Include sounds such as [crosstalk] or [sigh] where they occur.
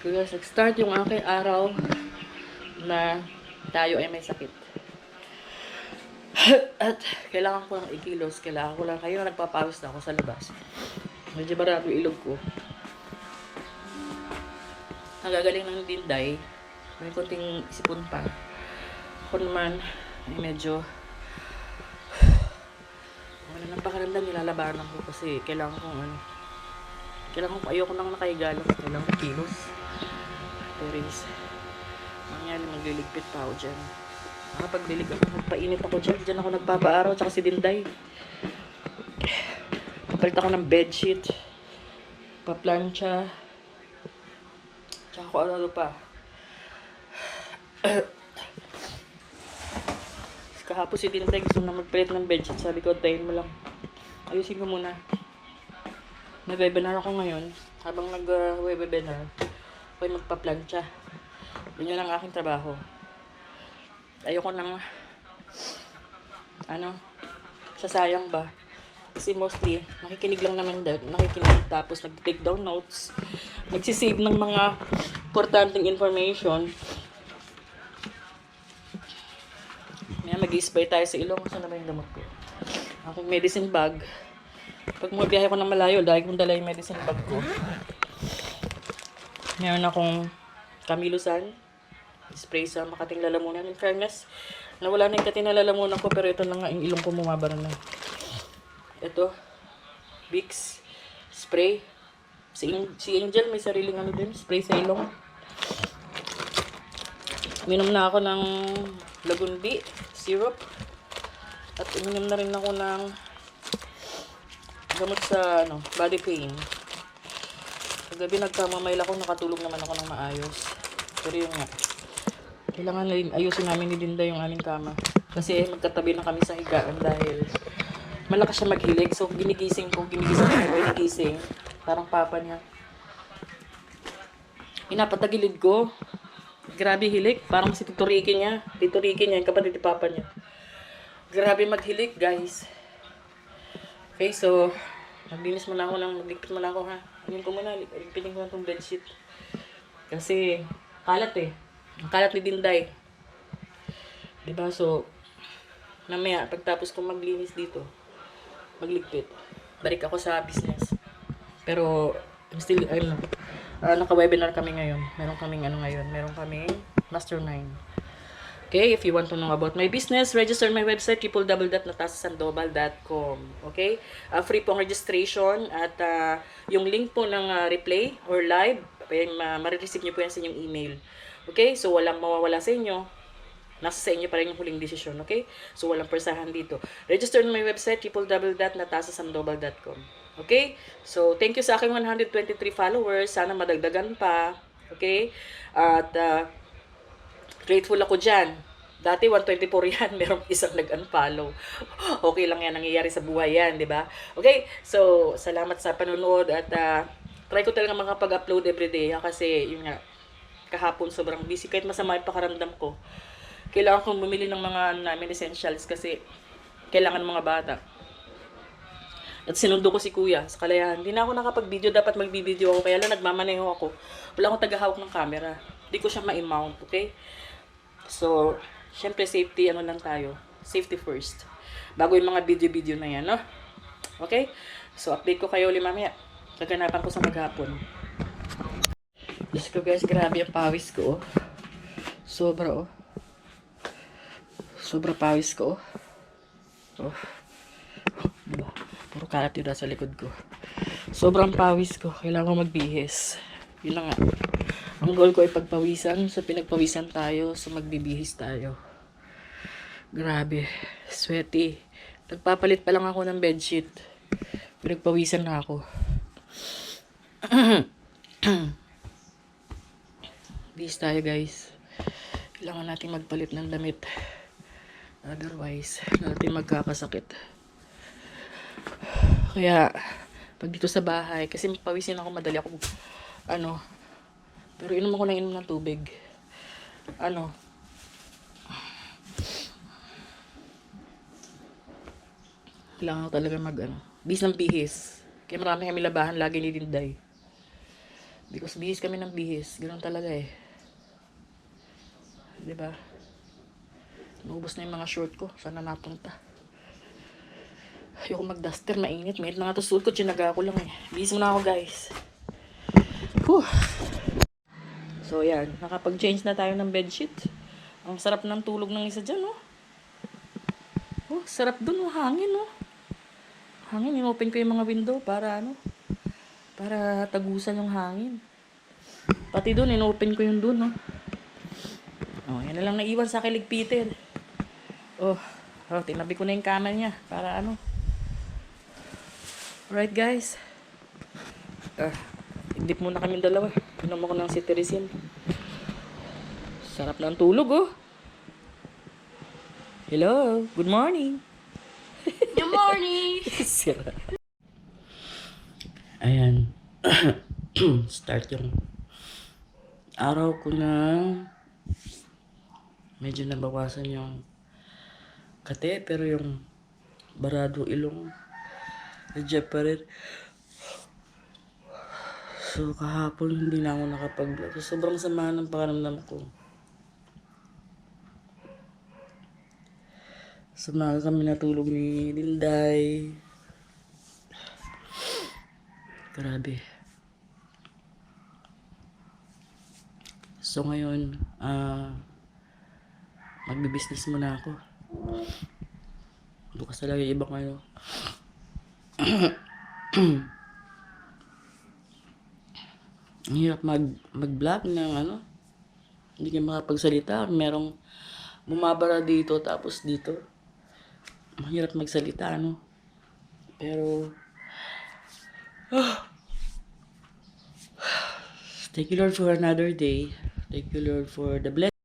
Guys, nag-start yung aking araw na tayo ay may sakit. [laughs] At kailangan ko lang ikilos. Kailangan ko lang. Kayo nagpapawis na ako sa labas. Medyo yung ilog ko. Nagagaling ng dinday. May konting sipon pa. Ako naman, ay medyo [sighs] wala nang pakiramdam nilalabanan ko kasi kailangan kong ano kailangan ko ayoko nang nakahiga lang kailangan kilos is mangyari magliligpit pa ako dyan. Nakapagdilig ako magpainit ako dyan. Dyan ako nagpapaaraw tsaka si Dinday. Papalit ako ng bedsheet. Paplansya. Tsaka ko ano pa. [clears throat] Kahapon si Dinday gusto na magpalit ng bedsheet. Sabi ko tayin mo lang. Ayusin ko muna. Nag-webinar ako ngayon. Habang nag-webinar ako ay magpa-plancha yun yun ang aking trabaho ayoko nang ano sasayang ba kasi mostly nakikinig lang naman daw nakikinig tapos nag-take down notes nagsisave ng mga importanteng information May mag-spray tayo sa ilong. Saan na ba yung gamot ko? Aking medicine bag. Pag mabiyahe ko ng malayo, dahil kong dala yung medicine bag ko. Meron akong kamilusan. Spray sa makating lalamunan. In fairness, nawala na yung kating na lalamunan ko, pero ito na nga yung ilong ko bumabara na. Ito, Vicks, spray. Si, si Angel may sariling ano din, spray sa ilong. Minom na ako ng lagundi syrup. At uminom na rin ako ng gamot sa ano, body pain. Kagabi nagkamamail ako, nakatulog naman ako ng maayos. Pero yun nga, kailangan na ayusin namin ni Dinda yung aming kama. Kasi magkatabi na kami sa higaan dahil malakas siya maghilig. So, ginigising ko, ginigising ko, ginigising. Parang papa niya. Pinapatagilid ko. Grabe hilik. Parang si Tito Ricky niya. Tito Ricky niya, yung kapatid ni Papa niya. Grabe maghilik, guys. Okay, so, maglinis muna ako ng, magligpit muna ako, ha. Ayun ko muna, ligpitin ko na itong bedsheet. Kasi, kalat eh. Kalat ni Dinday. Diba, so, namaya, pagtapos ko maglinis dito, magligpit, balik ako sa business. Pero, still, I'm, uh, naka-webinar kami ngayon. Meron kaming ano ngayon. Meron kaming mastermind. Okay, if you want to know about my business, register my website, www.natasasandoval.com. Okay? Uh, free pong registration at uh, yung link po ng uh, replay or live, ma- marireceive nyo po yan sa inyong email. Okay? So, walang mawawala sa inyo. Nasa sa inyo pa rin yung huling desisyon, okay? So, walang persahan dito. Register na my website, www.natasasandoval.com. Okay? So, thank you sa aking 123 followers. Sana madagdagan pa. Okay? At, uh, grateful ako dyan. Dati 124 yan, [laughs] merong isang nag-unfollow. Okay lang yan, nangyayari sa buhay yan, di ba? Okay, so salamat sa panonood at uh, try ko talaga makapag-upload everyday ha, kasi yun nga, kahapon sobrang busy kahit masama yung pakaramdam ko. Kailangan kong bumili ng mga ano namin essentials kasi kailangan ng mga bata. At sinundo ko si kuya sa kalayahan. Hindi na ako nakapag-video. Dapat mag-video ako. Kaya lang nagmamaneho ako. Wala akong tagahawak ng camera. Hindi ko siya ma-mount. Okay? So, syempre safety ano lang tayo. Safety first. Bago yung mga video-video na yan, no? Okay? So, update ko kayo ulit mamaya. Kaganapan ko sa maghapon. Diyos ko guys, grabe ang pawis ko. Oh. Sobra oh. Sobra pawis ko oh. Oh. Diba? Puro kalat yun nasa likod ko. Sobrang pawis ko. Kailangan ko magbihis. Yun lang nga. Ang goal ko ay pagpawisan. So, pinagpawisan tayo. So, magbibihis tayo. Grabe. Sweaty. Nagpapalit pa lang ako ng bedsheet. Pinagpawisan na ako. [clears throat] Bihis tayo, guys. Kailangan natin magpalit ng damit. Otherwise, natin magkakasakit. Kaya, pag dito sa bahay, kasi pawisin ako, madali ako, ano, pero inom ako ng inom ng tubig. Ano, kailangan ko talaga mag, ano, bis ng bihis. Kaya marami kami labahan, lagi ni Dinday. Because bihis kami ng bihis. Ganun talaga eh. Ba? Naubos na yung mga short ko. Sana napunta. Ayoko mag-duster. Mainit. Mainit na nga to suot ko. Chinaga ko lang eh. Bihis muna ako guys. Whew. So yan. Nakapag-change na tayo ng bedsheet. Ang sarap ng tulog ng isa dyan oh. Oh, sarap dun oh. Hangin oh. Hangin. Inopen ko yung mga window para ano. Para tagusan yung hangin. Pati doon, inopen ko yung doon, no? Oh, yan na lang naiwan sa kilig Peter. Oh, oh, tinabi ko na yung kama niya para ano. Alright, guys. Ah, indip muna kami dalawa. Inom ako ng cetirizine. Sarap ng tulog, oh. Hello, good morning. Good morning! [laughs] Sira. Ayan. [clears throat] Start yung araw ko na medyo nabawasan yung kate pero yung barado ilong rin. So kahapon hindi na ako nakapag-vlog. So, sobrang sama ng pakiramdam ko. Sa mga kami natulog ni Linday. Grabe. So ngayon, ah magbi-business muna ako. Bukas yung ibang ano. [clears throat] Ang hirap mag, mag-vlog ng ano. Hindi ka makapagsalita. Merong bumabara dito tapos dito. Mahirap magsalita, ano. Pero, Thank you, Lord, for another day. Thank you, Lord, for the blessing.